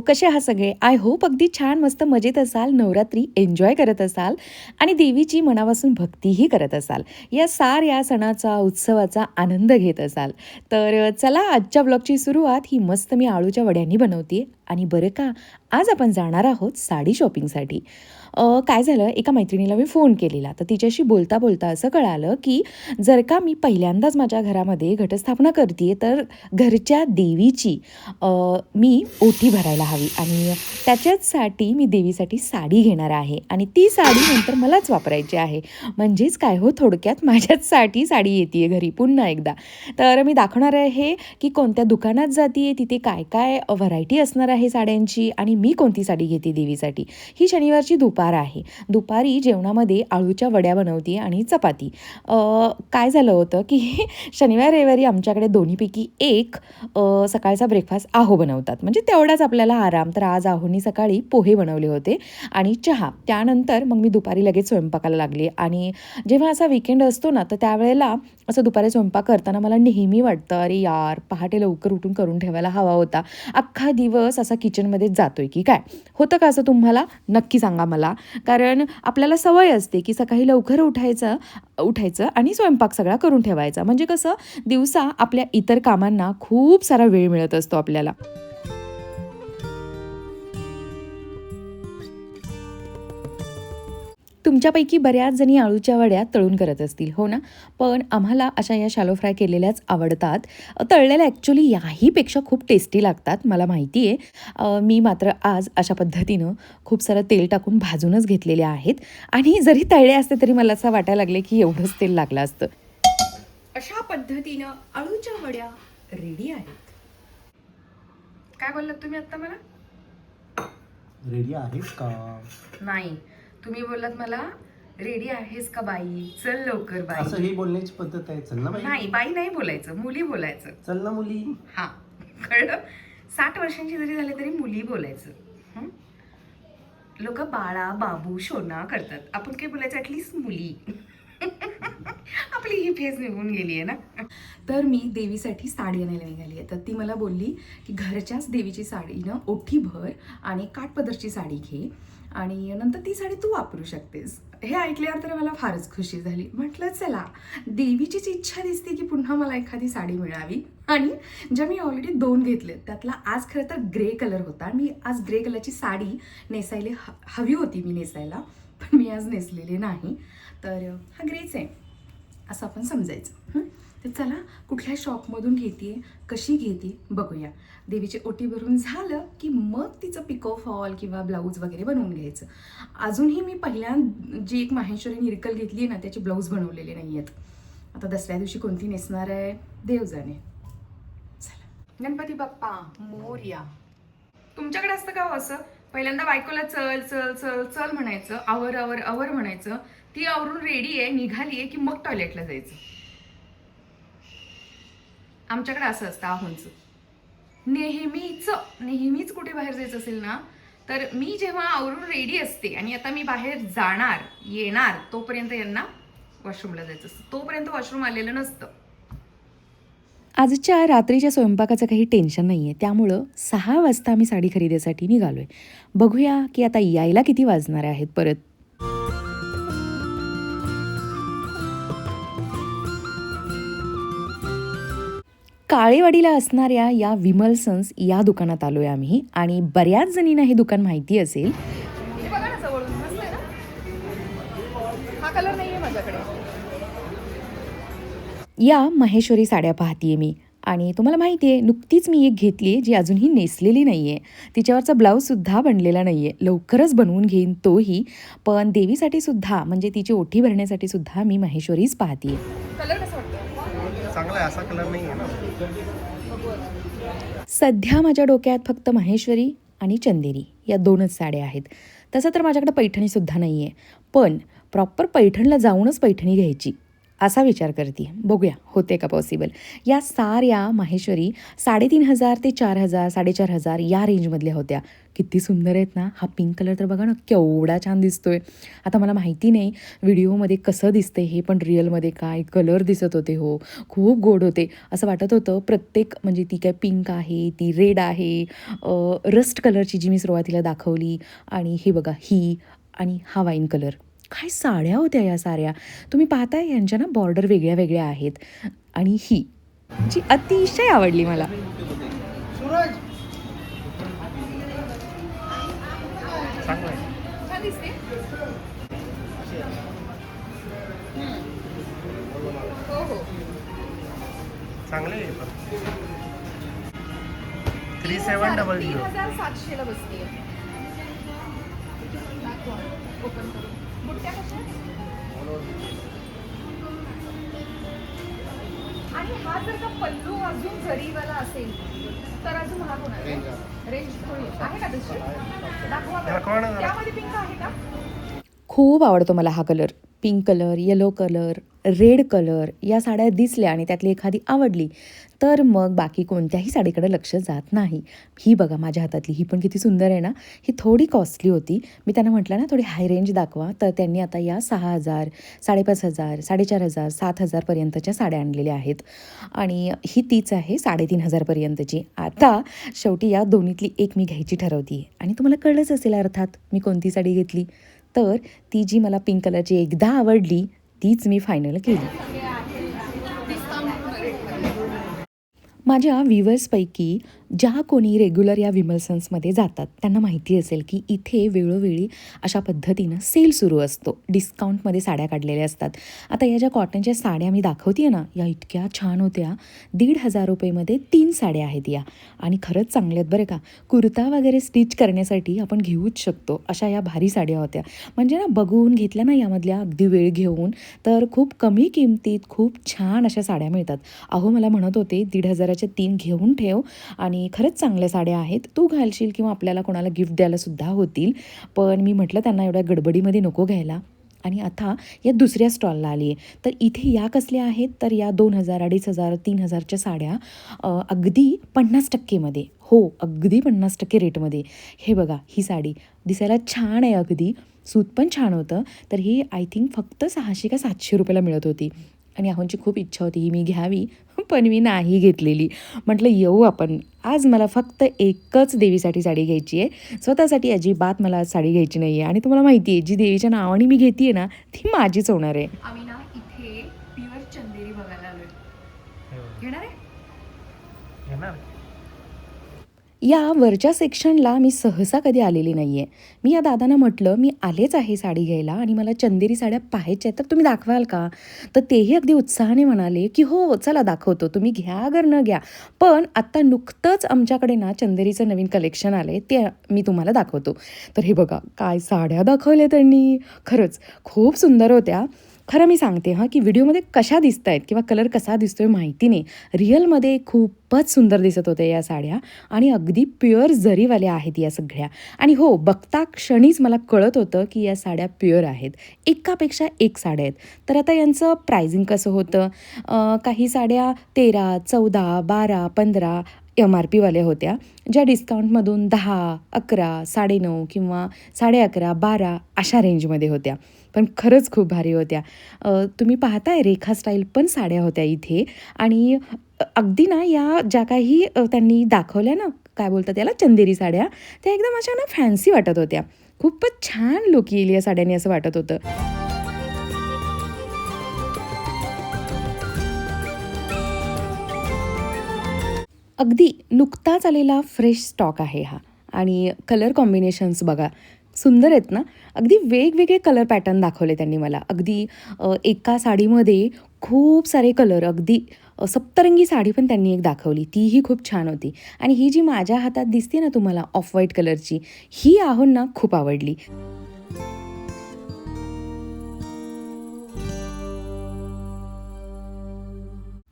कसे आहात सगळे? आय होप अगदी छान मस्त मजेत असाल नवरात्री एन्जॉय करत असाल आणि देवीची मनापासून भक्तीही करत असाल. या सार या सणाचा उत्सवाचा आनंद घेत असाल. तर चला आजच्या ब्लॉगची सुरुवात. ही मस्त मी आळूच्या वड्यांनी बनवते आणि बरं का आज आपण जाणार आहोत साडी शॉपिंगसाठी. काय झालं एका मैत्रिणीला मी फोन केलेला. तर तिच्याशी बोलता बोलता असं कळालं की जर का मी पहिल्यांदाच माझ्या घरामध्ये घटस्थापना करते तर घरच्या देवीची मी ओटी भरायला हवी. आणि त्याच्याचसाठी मी देवीसाठी साडी घेणार आहे. आणि ती साडी नंतर मलाच वापरायची आहे. म्हणजेच काय हो थोडक्यात माझ्याचसाठी साडी येते घरी पुन्हा एकदा. तर मी दाखवणार आहे की कोणत्या दुकानात जाते तिथे काय काय व्हरायटी असणार आहे साड्यांची आणि मी कोणती साडी घेते देवीसाठी? ही शनिवारची दुपार आहे. दुपारी जेवणामध्ये आळूच्या वड्या बनवते आणि चपाती. काय झालं होतं की शनिवार रविवारी आमच्याकडे दोन्हीपैकी एक सकाळचा ब्रेकफास्ट आहो बनवतात. म्हणजे तेवढाच आपल्याला आराम. तर आज आहोनी सकाळी पोहे बनवले होते आणि चहा. त्यानंतर मग मी दुपारी लगेच स्वयंपाकाला लागले आणि जेव्हा असा विकेंड असतो ना तर त्यावेळेला असं दुपारी स्वयंपाक करताना मला नेहमी वाटतं अरे यार पहाटे लवकर उठून करून ठेवायला हवा होता. अख्खा दिवस असा किचनमध्ये जातोय की काय? होतं का असं तुम्हाला? नक्की सांगा मला. कारण आपल्याला सवय असते की सकाळी लवकर उठायचं उठायचं आणि स्वयंपाक सगळा करून ठेवायचा. म्हणजे कसं? दिवसा आपल्या इतर कामांना खूप सारा वेळ मिळत असतो आपल्याला. तुमच्यापैकी बऱ्याच जणी आळूच्या वड्या तळून करत असतील हो ना? पण आम्हाला अशा या शालो फ्राय केलेल्याच आवडतात. तळलेल्या ॲक्च्युली याहीपेक्षा खूप टेस्टी लागतात मला माहिती आहे मी मात्र आज अशा पद्धतीनं खूप सारं तेल टाकून भाजूनच घेतलेले आहेत. आणि जरी तळले असते तरी मला असं वाटायला लागले की एवढंच तेल लागलं असतं. अशा पद्धतीनं आळूच्या वड्या रेडी आहेत. काय बोललात तुम्ही आता मला? रेडी आहेस का? नाही. तुम्ही बोललात मला रेडी आहेस का बाई? चल लवकर असं बाई ही बोलण्याची पद्धत आहे. चल ना बाई. नाही बाई नाही बोलायचं मुली बोलायचं. चल ना मुली. हा कळलं? साठ वर्षांची जरी झाली तरी मुली बोलायचं. लोक बाळा बाबू शोना करतात. आपण काय बोलायचं? ॲटलिस्ट मुली. आपली ही फेज निघून गेली आहे ना. तर मी देवीसाठी साडी आणायला निघाली आहे. तर ती मला बोलली की घरच्याच देवीची साडी ना ओठी भर आणि काठपदरची साडी घे आणि नंतर ती साडी तू वापरू शकतेस. हे ऐकल्यावर तर मला फारच खुशी झाली. म्हटलं चला देवीचीच इच्छा दिसते की पुन्हा मला एखादी साडी मिळावी. आणि ज्या मी ऑलरेडी दोन घेतले त्यातला आज खरं तर ग्रे कलर होता. मी आज ग्रे कलरची साडी नेसायला ह हवी होती मी नेसायला पण मी आज नेसलेली नाही. तर हा ग्रेच आहे. असं आपण समजायचं. तर चला कुठल्या शॉपमधून घेते कशी घेते बघूया. देवीची ओटी भरून झालं की मग तिचं पिको फॉल किंवा ब्लाऊज वगैरे बनवून घ्यायचं. अजूनही मी पहिल्या जी एक माहेश्वरी निरकल घेतली आहे ना त्याचे ब्लाऊज बनवलेले नाही आहेत आता दसऱ्या दिवशी कोणती नेसणार आहे? देव जाणे चला. गणपती बाप्पा मोर्या. तुमच्याकडे असतं का हो असं? पहिल्यांदा बायकोला चल चल चल चल म्हणायचं आवर आवर आवर म्हणायचं. ती आवरून रेडी आहे निघाली आहे की मग टॉयलेटला जायचं. आमच्याकडे असं असतं आहोंचं. नेहमीच नेहमीच कुठे बाहेर जायचं असेल ना तर मी जेव्हा आवरून रेडी असते आणि आता मी बाहेर जाणार येणार तोपर्यंत यांना वॉशरूमला जायचं असतं. तोपर्यंत वॉशरूम आलेलं नसतं. आजच्या रात्रीच्या स्वयंपाकाचं काही टेन्शन नाही आहे त्यामुळं सहा वाजता आम्ही साडी खरेदीसाठी निघालो आहे बघूया की आता यायला किती वाजणार आहेत परत. काळेवाडीला असणाऱ्या या विमल सन्स या दुकानात आलो आहे आम्ही. आणि बऱ्याच जणींना हे दुकान माहिती असेल. हे हा या महेश्वरी साड्या पाहतीये मी. आणि तुम्हाला माहिती आहे नुकतीच मी एक घेतली आहे जी अजूनही नेसलेली नाही आहे तिच्यावरचा ब्लाऊजसुद्धा बनलेला नाही आहे लवकरच बनवून घेईन तोही. पण देवीसाठी सुद्धा म्हणजे तिची ओठी भरण्यासाठी सुद्धा मी महेश्वरीच पाहतीये. कलर कसं वाटतं चांगला आहे सध्या माझ्या डोक्यात फक्त महेश्वरी आणि चंदेरी या दोनच साड्या आहेत. तसं तर माझ्याकडे पैठणीसुद्धा नाही आहे पण प्रॉपर पैठणला जाऊनच पैठणी घ्यायची. असा विचार करते बघूया होते का पॉसिबल या साऱ्या माहेश्वरी साडेतीन हजार ते चार हजार साडेचार हजार या रेंजमधल्या होत्या. किती सुंदर आहेत ना? हा पिंक कलर तर बघा ना केवढा छान दिसतोय. आता मला माहिती नाही व्हिडिओमध्ये कसं दिसतंय हे पण रिअलमध्ये काय कलर दिसत होते हो. खूप गोड होते. असं वाटत होतं प्रत्येक म्हणजे ती काय पिंक आहे ती रेड आहे रस्ट कलरची जी मी सुरुवातीला दाखवली आणि हे बघा ही आणि हा वाईन कलर काय साड्या होत्या या साऱ्या? तुम्ही पाहताय यांच्या ना बॉर्डर वेगळ्या वेगळ्या आहेत. आणि ही जी अतिशय आवडली मला. चांगलं थ्री सेवन डबल झिरो सातशेला बसते ओपन करून. बुट्ट्या कशा आणि हा जर का पल्लू अजून जरीवाला असेल तर अजून महाग होणार रेंज थोडी आहे. का तशी? दाखवा बरं. त्यामध्ये पिंक आहे का? खूप आवडतो मला हा colour pink colour yellow colour red colour या साड्या दिसल्या आणि त्यातली एखादी आवडली तर मग बाकी कोणत्याही साडीकडे लक्ष जात नाही. ही बघा माझ्या हातातली ही पण किती सुंदर आहे ना? ही थोडी कॉस्टली होती. मी त्यांना म्हटलं ना थोडी हाय रेंज दाखवा. तर त्यांनी आता या सहा हजार साडेपाच हजार साडेचार हजार सात हजारपर्यंतच्या साड्या आणलेल्या आहेत. आणि ही तीच आहे साडेतीन हजारपर्यंतची आता शेवटी या दोन्हीतली एक मी घ्यायची ठरवती आणि तुम्हाला कळलंच असेल अर्थात मी कोणती साडी घेतली? तर ती जी मला पिंक कलरची एकदा आवडली तीच मी फायनल केली. माझ्या व्ह्युअर्सपैकी ज्या कोणी रेग्युलर या विमल्सन्समध्ये जातात त्यांना माहिती असेल की इथे वेळोवेळी अशा पद्धतीनं सेल सुरू असतो. डिस्काउंटमध्ये साड्या काढलेल्या असतात. आता या ज्या कॉटनच्या साड्या मी दाखवते ना या इतक्या छान होत्या. दीड हजार रुपयेमध्ये तीन साड्या आहेत या. आणि खरंच चांगल्या आहेत बरं का. कुर्ता वगैरे स्टिच करण्यासाठी आपण घेऊच शकतो अशा या भारी साड्या होत्या. म्हणजे ना बघून घेतल्या ना यामधल्या अगदी वेळ घेऊन तर खूप कमी किमतीत खूप छान अशा साड्या मिळतात. अहो मला म्हणत होते दीड हजाराच्या तीन घेऊन ठेव आणि खरंच चांगल्या साड्या आहेत. तू घालशील किंवा आपल्याला कोणाला गिफ्ट द्यायला सुद्धा होतील. पण मी म्हटलं त्यांना एवढ्या गडबडीमध्ये नको घ्यायला. आणि आता या दुसऱ्या स्टॉलला आली आहे तर इथे या कसल्या आहेत? तर या दोन हजार अडीच हजार तीन हजारच्या साड्या अगदी पन्नास टक्केमध्ये. हो अगदी पन्नास टक्के रेटमध्ये. हे बघा ही साडी दिसायला छान आहे अगदी. सूत पण छान होतं. तर ही आय थिंक फक्त सहाशे का सातशे रुपयाला मिळत होती. आणि आहोंची खूप इच्छा होती ही मी घ्यावी पण मी नाही घेतलेली. म्हटलं येऊ आपण. आज मला फक्त एकच देवीसाठी साडी घ्यायची आहे. स्वतःसाठी अजिबात मला साडी घ्यायची नाही आहे आणि तुम्हाला माहिती आहे जी देवीच्या नावाने मी घेते आहे ना ती माझीच होणार आहे. आम्ही ना इथे प्युअर चंदेरी बघायला आलोय. घेणार आहे? येणार या वरच्या सेक्शनला मी सहसा कधी आलेली नाही आहे मी या दादांना म्हटलं मी आलेच आहे साडी घ्यायला आणि मला चंदेरी साड्या पाहायच्या आहेत तर तुम्ही दाखवाल का? तर तेही अगदी उत्साहाने म्हणाले की हो चला दाखवतो तुम्ही घ्या अगर न घ्या. पण आत्ता नुकतंच आमच्याकडे ना चंदेरीचं नवीन कलेक्शन आलं आहे ते मी तुम्हाला दाखवतो. तर हे बघा काय साड्या दाखवल्या त्यांनी. खरंच खूप सुंदर होत्या. खरं मी सांगते हां की व्हिडिओमध्ये कशा दिसत आहेत किंवा कलर कसा दिसतोय माहिती नाही. रिअलमध्ये खूपच सुंदर दिसत होत्या या साड्या आणि अगदी प्युअर जरीवाल्या आहेत या सगळ्या. आणि हो बघता क्षणीच मला कळत होतं की या साड्या प्युअर आहेत. एकापेक्षा एक साड्या आहेत. तर आता यांचं प्रायझिंग कसं होतं? काही साड्या तेरा चौदा बारा पंधरा एम आर पीवाल्या होत्या ज्या डिस्काउंटमधून दहा अकरा साडेनऊ किंवा साडे अकरा बारा अशा रेंजमध्ये होत्या. पण खरंच खूप भारी होत्या. तुम्ही पाहताय रेखा स्टाईल पण साड्या होत्या इथे. आणि अगदी ना या ज्या काही त्यांनी दाखवल्या ना काय बोलतात त्याला चंदेरी साड्या त्या एकदम अशा ना फॅन्सी वाटत होत्या. खूपच छान लुक येईल या साड्यांनी असं वाटत होतं. अगदी नुकताच आलेला फ्रेश स्टॉक आहे हा. आणि कलर कॉम्बिनेशन्स बघा. सुंदर आहेत ना. अगदी वेगवेगळे कलर पॅटर्न दाखवले त्यांनी मला. अगदी एका साडीमध्ये खूप सारे कलर अगदी सप्तरंगी साडी पण त्यांनी एक दाखवली. तीही खूप छान होती. आणि ही जी माझ्या हातात दिसते ना तुम्हाला ऑफ व्हाईट कलरची ही आहोंना खूप आवडली.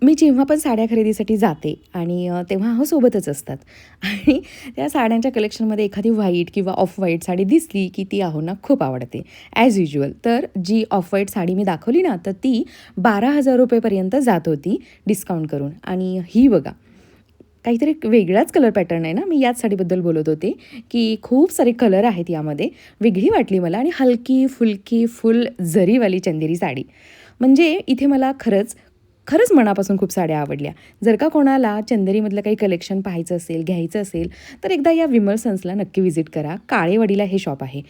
मी जेव्हा पण साड्या खरेदीसाठी जाते आणि तेव्हा अहो सोबतच असतात. आणि त्या साड्यांच्या कलेक्शनमध्ये एखादी व्हाईट किंवा ऑफ व्हाईट साडी दिसली की ती आहोंना खूप आवडते. ॲज युज्युअल तर जी ऑफ व्हाईट साडी मी दाखवली ना तर ती बारा हजार रुपयेपर्यंत जात होती डिस्काउंट करून. आणि ही बघा काहीतरी एक वेगळाच कलर पॅटर्न आहे ना. मी याच साडीबद्दल बोलत होते की खूप सारे कलर आहेत यामध्ये. वेगळी वाटली मला आणि हलकी फुलकी फुल जरीवाली चंदेरी साडी. म्हणजे इथे मला खरंच खरंच मनापासून खूप साड्या आवडल्या. जर का कोणाला चंदेरीमधलं काही कलेक्शन पाहायचं असेल घ्यायचं असेल तर एकदा या विमल सन्सला नक्की व्हिजिट करा. काळेवाडीला हे शॉप आहे.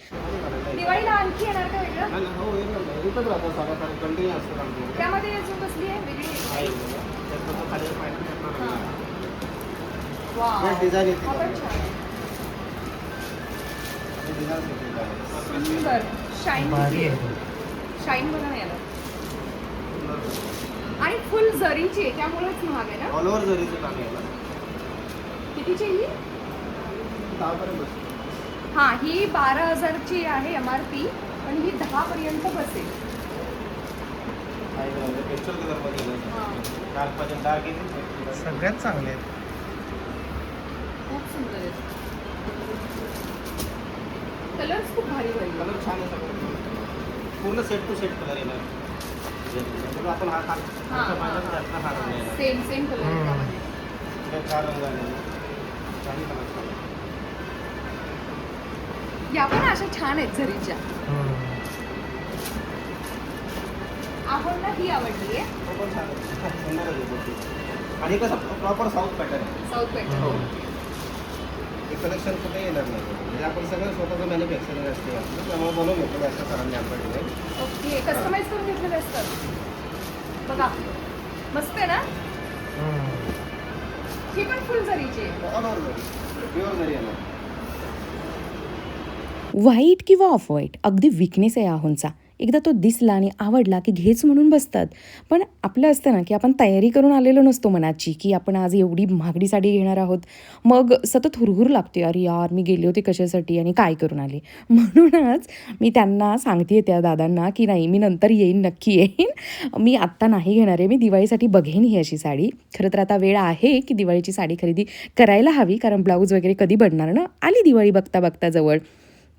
हो. हे. हा शाईन. शाईन बघा. ना याला. आणि फुल जरीची आहे त्यामुळेच महाग आहे ना? ऑल ओव्हर जरीचं काम आहे कितीची आहे ही? दहापर्यंत बसते. हा ही बारा हजारची आहे एम आर पी पण ही दहा पर्यंत बसेल. आहे बघा, पेस्टल कलरमध्ये आहे. हा. डार्क पाहिजे डार्क येते सगळ्यात चांगले आहेत. खूप सुंदर आहे कलर्स खूप भारी भारी. कलर छान आहे सगळं. पूर्ण सेट टू सेट कलर येणार सेम सेम. या पण अशा छान आहेत झरीच्या. आपण ना ही आवडली आहे. गोष्टी. आणि कसं proper south pattern south pattern हो. हे कलेक्शन कुठे येणार नाही. म्हणजे आपण सगळं स्वतःचं मॅन्युफॅक्चरिंग असते. आपलं त्यामुळे बनवून घेतो अशा सरांनी आमच्याकडे. ओके कस्टमाइज करून घेतलेले असतात बघा. मस्त आहे ना? ही पण फुल आहे जरी. प्युअर जरी येणार व्हाईट किंवा ऑफ व्हाईट अगदी विकनेस आहे आहोंचा एकदा तो दिसला आणि आवडला की घेच म्हणून बसतात. पण आपलं असतं ना की आपण तयारी करून आलेलो नसतो मनाची की आपण आज एवढी महागडी साडी घेणार आहोत. मग सतत हुरहुर लागते अरे यार मी गेले होते कशासाठी आणि काय करून आले? म्हणूनच मी त्यांना सांगते त्या दादांना की नाही मी नंतर येईन नक्की येईन. मी आत्ता नाही घेणार आहे मी दिवाळीसाठी बघेन ही अशी साडी. खरं तर आता वेळ आहे की दिवाळीची साडी खरेदी करायला हवी कारण ब्लाऊज वगैरे कधी बनणार ना? आली दिवाळी बघता बघता जवळ.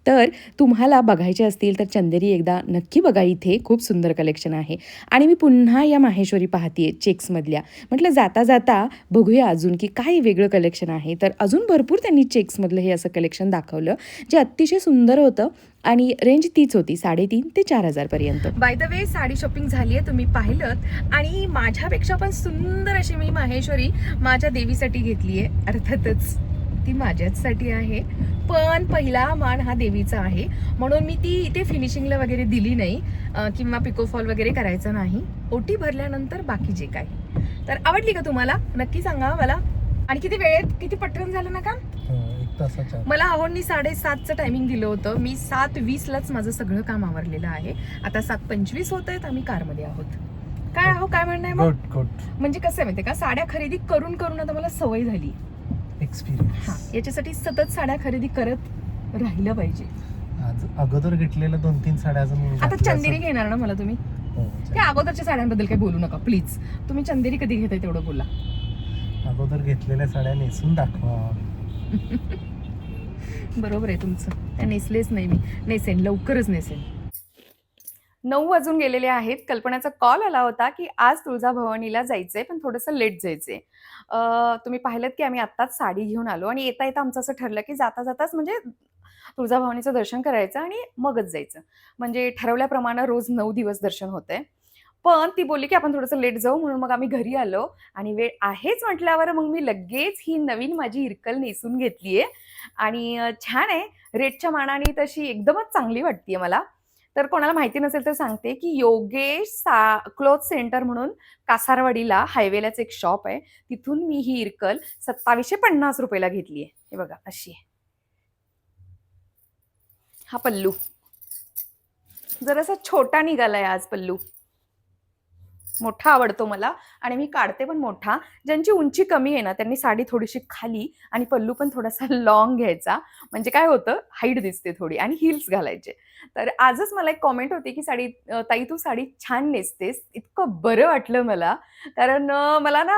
तर तुम्हाला बघायचे असतील तर चंदेरी एकदा नक्की बघा इथे खूप सुंदर कलेक्शन आहे. आणि मी पुन्हा या माहेश्वरी पाहतीये चेक्समधल्या म्हटलं जाता जाता बघूया अजून की काय वेगळं कलेक्शन आहे. तर अजून भरपूर त्यांनी चेक्समधलं हे असं कलेक्शन दाखवलं जे अतिशय सुंदर होतं आणि रेंज तीच होती साडेतीन ते चार हजारपर्यंत by the way sari shopping झाली आहे तुम्ही पाहिलं आणि माझ्यापेक्षा पण सुंदर अशी मी माहेश्वरी माझ्या देवीसाठी घेतली आहे अर्थातच. ती माझ्याचसाठी आहे. पण पहिला मान हा देवीचा आहे. म्हणून मी ती इथे फिनिशिंगला वगैरे दिली नाही. किंवा पिकोफॉल वगैरे करायचं नाही. ओटी भरल्यानंतर बाकी जे काही. तर आवडली का तुम्हाला? नक्की सांगा मला. आणि किती वेळेत किती पटकन झालं ना का तासाच्या मला आवडनी साडेसातचं टायमिंग दिलं होतं. मी सात वीसलाच माझं सगळं काम आवरलेलं आहे. आता सात पंचवीस होत आहेत. आम्ही कारमध्ये आहोत. काय आहो काय म्हणणं आहे मग? म्हणजे कसं आहे माहितीये का? साड्या खरेदी करून करून आता मला सवय झाली. हा एक्सपिरियन्स याच्यासाठी सतत साड्या खरेदी करत राहिलं पाहिजे. आज अगोदर घेतलेल्या दोन तीन साड्या अजून आता घातल्या चंदेरी घेणार ना मला तुम्ही? हो, त्या अगोदरच्या साड्यांबद्दल काही बोलू नका प्लीज तुम्ही चंदेरी कधी घेताय तेवढं बोला. अगोदर घेतलेल्या साड्या नेसून दाखवा. बरोबर आहे तुमचं. त्या नेसलेच नाही मी. नेसेन लवकरच नेसेन. नऊ वाजून गेलेले आहेत. कल्पनाचा कॉल आला होता की आज तुळजाभवानीला जायचंय पण थोडंसं लेट जायचंय. तुम्ही पाहिलं की आम्ही आत्ताच साडी घेऊन आलो आणि येता येता आमचं असं ठरलं की जाता जाताच म्हणजे तुळजाभवानीचं दर्शन करायचं आणि मगच जायचं. म्हणजे ठरवल्याप्रमाणे रोज नऊ दिवस दर्शन होतंय. पण ती बोलली की आपण थोडंसं लेट जाऊ म्हणून मग आम्ही घरी आलो आणि वेळ आहेच म्हटल्यावर मग मी लगेच ही नवीन माझी इरकल नेसून घेतलीये. आणि छान आहे. रेटच्या मानाने तशी एकदमच चांगली वाटतेय मला. तर कोणाला माहिती नसेल तर सांगते की योगेश सा क्लोथ सेंटर म्हणून कासारवाडीला हायवेलाच एक शॉप आहे. तिथून मी ही इरकल सत्तावीसशे पन्नास रुपयाला घेतली आहे हे बघा अशी आहे. हा पल्लू. जरासा छोटा निघालाय आज पल्लू. मोठा आवडतो मला आणि मी काढते पण मोठा. ज्यांची उंची कमी आहे ना त्यांनी साडी थोडीशी खाली आणि पल्लू पण थोडासा लॉंग घ्यायचा. म्हणजे काय होतं हाईट दिसते थोडी आणि हिल्स घालायचे. तर आजच मला एक कॉमेंट होती की साडी ताई तू साडी छान नेसतेस इतकं बरं वाटलं मला. कारण मला ना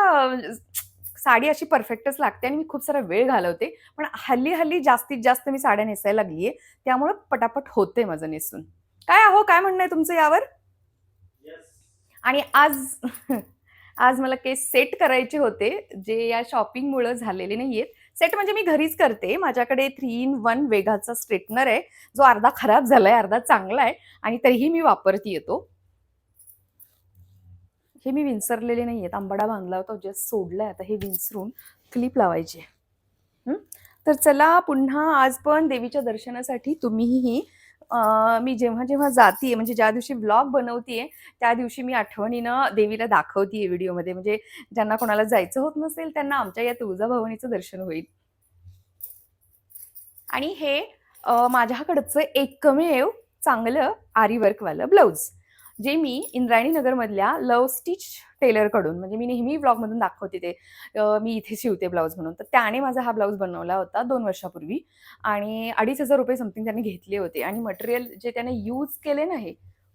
साडी अशी परफेक्टच लागते आणि मी खूप सारा वेळ घालवते. पण हल्ली हल्ली जास्तीत जास्त मी साड्या नेसायला लागली आहे त्यामुळं पटापट होते माझं नेसून. काय आहो काय म्हणणं आहे तुमचं यावर? आणि आज आज मला केस सेट करायचे होते जे या शॉपिंगमुळं झालेले नाही आहेत सेट म्हणजे मी घरीच करते. माझ्याकडे थ्री इन वन वेगाचा स्ट्रेटनर आहे. जो अर्धा खराब झालाय अर्धा चांगला आहे आणि तरीही मी वापरती येतो. हे मी विंसरलेले नाही आहेत आंबाडा बांधला होता जस्ट सोडलाय. आता हे विंसरून क्लिप लावायची आहे. तर चला पुन्हा आज पण देवीच्या दर्शनासाठी तुम्हीही मी जेव्हा जेव्हा जाते म्हणजे ज्या दिवशी ब्लॉग बनवतीये त्या दिवशी मी आठवणीनं देवीला दाखवतीये व्हिडिओमध्ये. म्हणजे ज्यांना कोणाला जायचं होत नसेल त्यांना आमच्या या तुळजाभवानीचं दर्शन होईल. आणि हे माझ्याकडचं एकमेव चांगलं आरी वर्कवालं ब्लाऊज. जे मी इंद्रायणी नगरमधल्या लव स्टिच टेलरकडून म्हणजे मी नेहमी ब्लॉगमधून दाखवते ते मी इथे शिवते ब्लाऊज म्हणून. तर त्याने माझा हा ब्लाऊज बनवला होता दोन वर्षापूर्वी आणि अडीच हजार रुपये समथिंग त्याने घेतले होते आणि मटेरियल जे त्याने यूज केले ना हे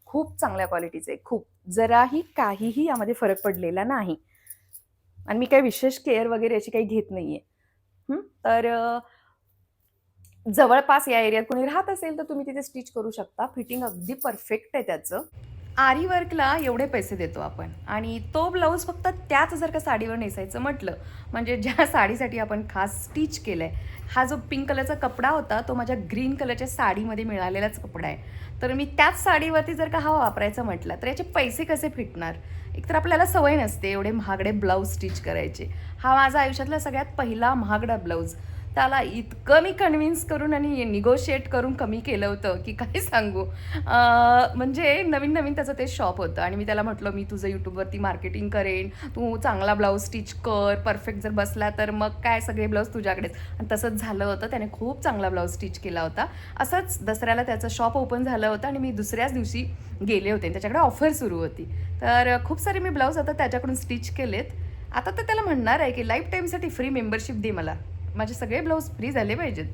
खूप चांगल्या क्वालिटीचे खूप. जराही काहीही यामध्ये फरक पडलेला नाही. आणि मी काही विशेष केअर वगैरे अशी काही घेत नाही आहे तर जवळपास या एरियात कोणी राहत असेल तर तुम्ही तिथे स्टिच करू शकता. फिटिंग अगदी परफेक्ट आहे त्याचं. आरी वर्कला एवढे पैसे देतो आपण. आणि तो ब्लाऊज फक्त त्याच जर का साडीवर नेसायचं म्हटलं. म्हणजे ज्या साडीसाठी आपण खास स्टिच केलंय हा जो पिंक कलरचा कपडा होता तो माझ्या ग्रीन कलरच्या साडीमध्ये मिळालेलाच कपडा आहे. तर मी त्याच साडीवरती जर का हा वापरायचा म्हटला तर याचे पैसे कसे फिटणार? एकतर आपल्याला सवय नसते एवढे महागडे ब्लाऊज स्टिच करायचे. हा माझा आयुष्यातला सगळ्यात पहिला महागडा ब्लाऊज. त्याला इतकं मी कन्व्हिन्स करून आणि निगोशिएट करून कमी केलं होतं की काय सांगू? म्हणजे नवीन नवीन त्याचं ते शॉप होतं आणि मी त्याला म्हटलं मी तुझं यूट्यूबवरती मार्केटिंग करेन. तू चांगला ब्लाऊज स्टिच कर. परफेक्ट जर बसला तर मग काय सगळे ब्लाऊज तुझ्याकडेच. आणि तसंच झालं होतं. त्याने खूप चांगला ब्लाऊज स्टिच केला होता. असंच दसऱ्याला त्याचं शॉप ओपन झालं होतं आणि मी दुसऱ्याच दिवशी गेले होते त्याच्याकडे ऑफर सुरू होती. तर खूप सारे मी ब्लाऊज आता त्याच्याकडून स्टिच केलेत. आता तर त्याला म्हणणार आहे की लाईफ टाईमसाठी फ्री मेंबरशिप दे मला. माझे सगळे ब्लाऊज फ्री झाले पाहिजेत.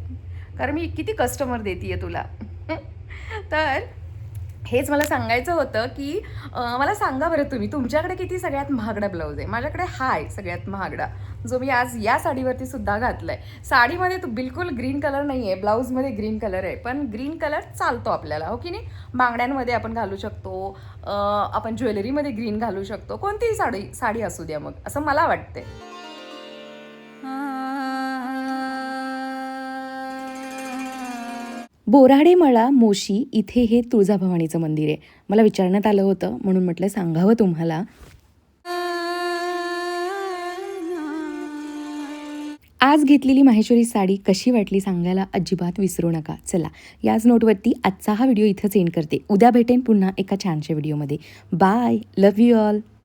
कारण मी किती कस्टमर देते तुला. तर हेच मला सांगायचं होतं की मला सांगा बरं तुम्ही तुमच्याकडे किती सगळ्यात महागडा ब्लाऊज आहे? माझ्याकडे हा आहे सगळ्यात महागडा जो मी आज या साडीवरती सुद्धा घातलाय. साडीमध्ये तो बिलकुल ग्रीन कलर नाही आहे ब्लाऊजमध्ये ग्रीन कलर आहे पण ग्रीन कलर चालतो आपल्याला हो की नाही? बांगड्यांमध्ये आपण घालू शकतो आपण ज्वेलरीमध्ये ग्रीन घालू शकतो कोणतीही साडी साडी असू द्या मग असं मला वाटते बोराडे मळा मोशी इथे हे तुळजाभवानीचं मंदिर आहे. मला विचारण्यात आलं होतं म्हणून म्हटलं सांगावं तुम्हाला. आज घेतलेली माहेश्वरी साडी कशी वाटली सांगायला अजिबात विसरू नका. चला याच नोटवरती आजचा हा व्हिडिओ इथंच एंड करते. उद्या भेटेन पुन्हा एका छानशा व्हिडिओमध्ये बाय लव्ह यू ऑल